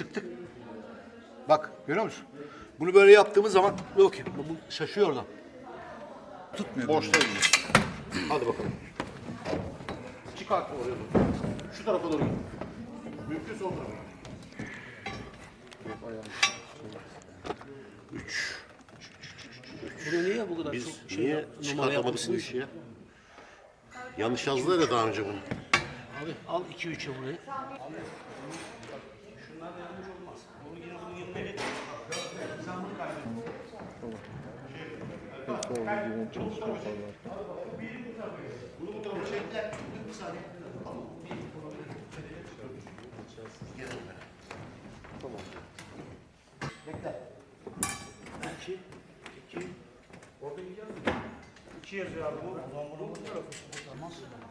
sıktık. Bak görüyor musun? Bunu böyle yaptığımız zaman dur bakayım. Bu şaşıyor oradan. Tutmuyor. Boşta iniyor. Hadi bakalım. Çıkart oraya doğru. Şu tarafa doğru git. Mümkünse o tarafa. Bunu niye bu kadar Biz çok şey niye yap- numara çıkartamadık bu yapmışsınız? işi ya? Yanlış yazdılar ya daha önce bunu. Abi al 2-3'e burayı.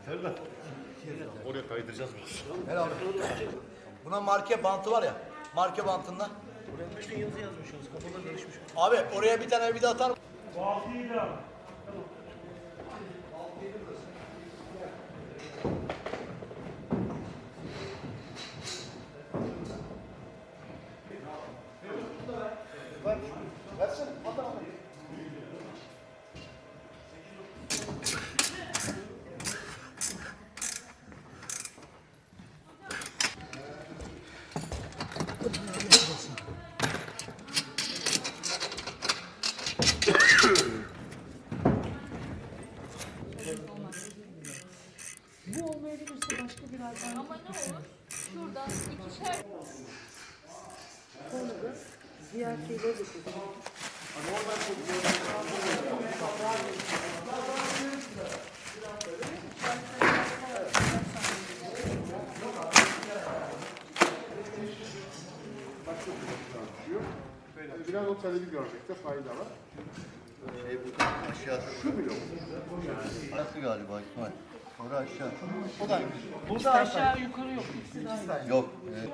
Ferda. Oraya kaydıracağız biraz. Buna marke bantı var ya. Marke bantında. Bütün yazı yazmışsınız. Kafalar karışmış. Abi oraya bir tane vida atar. Bu olmayabilirse başka bir alternatif Ama ne olur? Şuradan ikişer konuda diğer şeyleri de. Biraz o talebi görmekte fayda var. Şey bu aşağı. Şu bile Arası galiba İsmail. Sonra aşağı. O da Burada aşağı yukarı yok. İkisi de aynı. yok. Evet.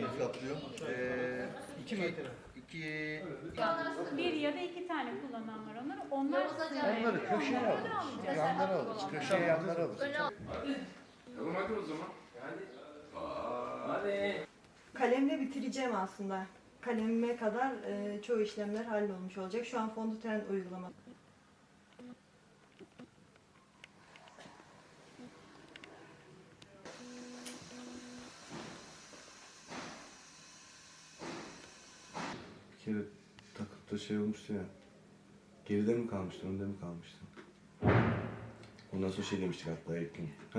Hesaplıyor. Ee, iki metre. İki, Bir ya da iki tane kullanan var onları. Onlar Onları köşeye alırız. Yanlara alırız. Köşeye yanlara alırız. Tamam hadi o zaman. Kalemle bitireceğim aslında. Kalemime kadar e, çoğu işlemler hallolmuş olacak. Şu an fondöten uygulama. Bir kere takıp da şey olmuştu ya. Geride mi kalmıştın, önde mi kalmıştın? Ondan sonra şey demiştik hatta ilk gün. Ha?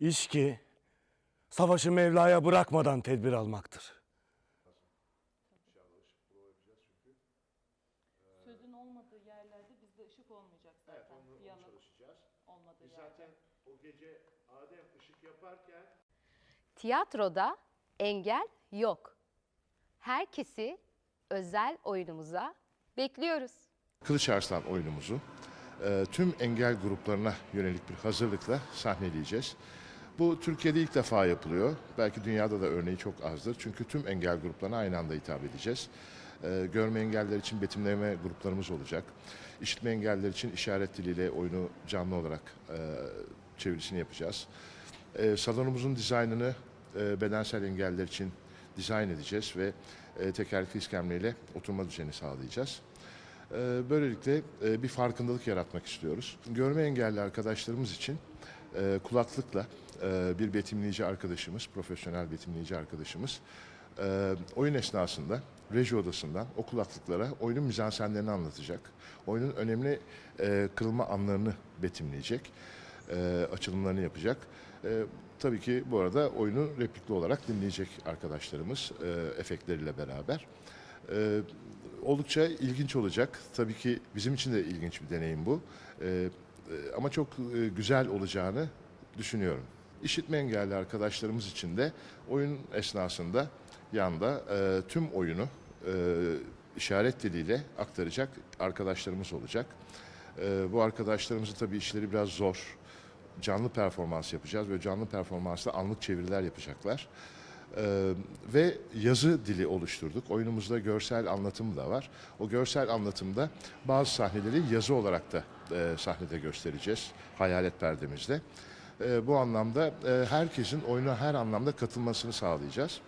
İşki, savaşı Mevla'ya bırakmadan tedbir almaktır. Tiyatroda engel yok. Herkesi özel oyunumuza bekliyoruz. Kılıç Arslan oyunumuzu e, tüm engel gruplarına yönelik bir hazırlıkla sahneleyeceğiz. Bu Türkiye'de ilk defa yapılıyor. Belki dünyada da örneği çok azdır. Çünkü tüm engel gruplarına aynı anda hitap edeceğiz. E, görme engeller için betimleme gruplarımız olacak. İşitme engeller için işaret diliyle oyunu canlı olarak e, çevirisini yapacağız. E, salonumuzun dizaynını e, bedensel engeller için dizayn edeceğiz ve e, tekerlekli iskemleyle oturma düzeni sağlayacağız. Ee, Böylelikle e, bir farkındalık yaratmak istiyoruz. Görme engelli arkadaşlarımız için e, kulaklıkla e, bir betimleyici arkadaşımız, profesyonel betimleyici arkadaşımız e, oyun esnasında reji odasından o kulaklıklara oyunun mizansenlerini anlatacak. Oyunun önemli e, kırılma anlarını betimleyecek. e, Açılımlarını yapacak. E, tabii ki bu arada oyunu replikli olarak dinleyecek arkadaşlarımız e, efektleriyle beraber. E, oldukça ilginç olacak. Tabii ki bizim için de ilginç bir deneyim bu. E, e, ama çok e, güzel olacağını düşünüyorum. İşitme engelli arkadaşlarımız için de oyun esnasında yanda e, tüm oyunu e, işaret diliyle aktaracak arkadaşlarımız olacak. E, bu arkadaşlarımızın tabii işleri biraz zor. Canlı performans yapacağız ve canlı performansta anlık çeviriler yapacaklar. Ee, ve yazı dili oluşturduk. Oyunumuzda görsel anlatım da var. O görsel anlatımda bazı sahneleri yazı olarak da e, sahnede göstereceğiz hayalet perdemizde. E, bu anlamda e, herkesin oyuna her anlamda katılmasını sağlayacağız.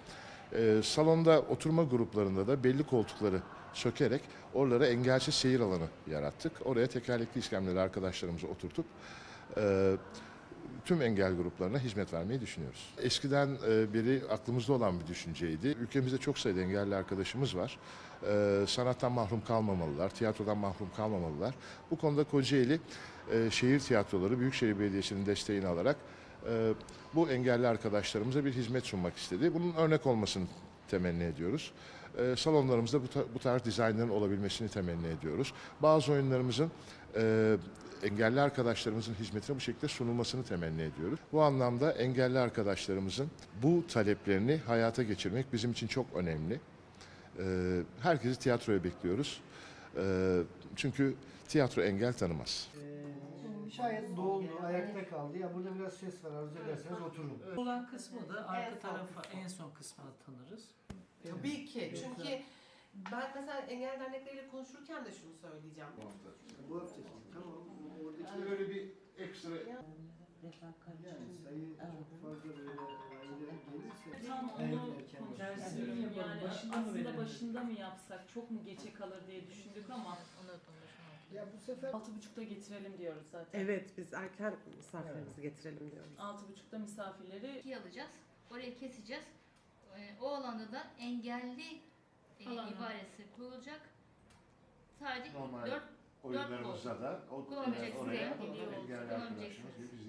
E, salonda oturma gruplarında da belli koltukları sökerek oralara engelsiz seyir alanı yarattık. Oraya tekerlekli iskemleli arkadaşlarımızı oturtup e, tüm engel gruplarına hizmet vermeyi düşünüyoruz. Eskiden e, beri aklımızda olan bir düşünceydi. Ülkemizde çok sayıda engelli arkadaşımız var. E, sanattan mahrum kalmamalılar, tiyatrodan mahrum kalmamalılar. Bu konuda Kocaeli e, şehir tiyatroları Büyükşehir Belediyesi'nin desteğini alarak e, bu engelli arkadaşlarımıza bir hizmet sunmak istedi. Bunun örnek olmasını temenni ediyoruz. Salonlarımızda bu, bu tarz dizaynların olabilmesini temenni ediyoruz. Bazı oyunlarımızın e, engelli arkadaşlarımızın hizmetine bu şekilde sunulmasını temenni ediyoruz. Bu anlamda engelli arkadaşlarımızın bu taleplerini hayata geçirmek bizim için çok önemli. E, herkesi tiyatroya bekliyoruz. E, çünkü tiyatro engel tanımaz. Şayet doldu, ayakta kaldı. Ya burada biraz ses var. Arzu ederseniz oturun. olan kısmı da arka tarafa en son kısmını tanırız. Tabii ki. Çünkü ben mesela engel dernekleriyle konuşurken de şunu söyleyeceğim. Bu haftaki. Tamam. Oradaki Böyle bir ekstra yani sayı çok fazla böyle aileler gelirse Tam onu erken konuşuyorum. Yani aslında başında mı yapsak çok mu geçe kalır diye düşündük ama Ya bu sefer altı buçukta getirelim diyoruz zaten. Evet biz erken misafirlerimizi getirelim diyoruz. Altı buçukta misafirleri İkiye alacağız. Orayı keseceğiz. Ee, O alanda da engelli e, ibaresi kurulacak. Sadece Normal dört oyunlarımızda da o, Kullanacaksınız oraya yani. engelli Kullanacaksınız. arkadaşımız gibi biz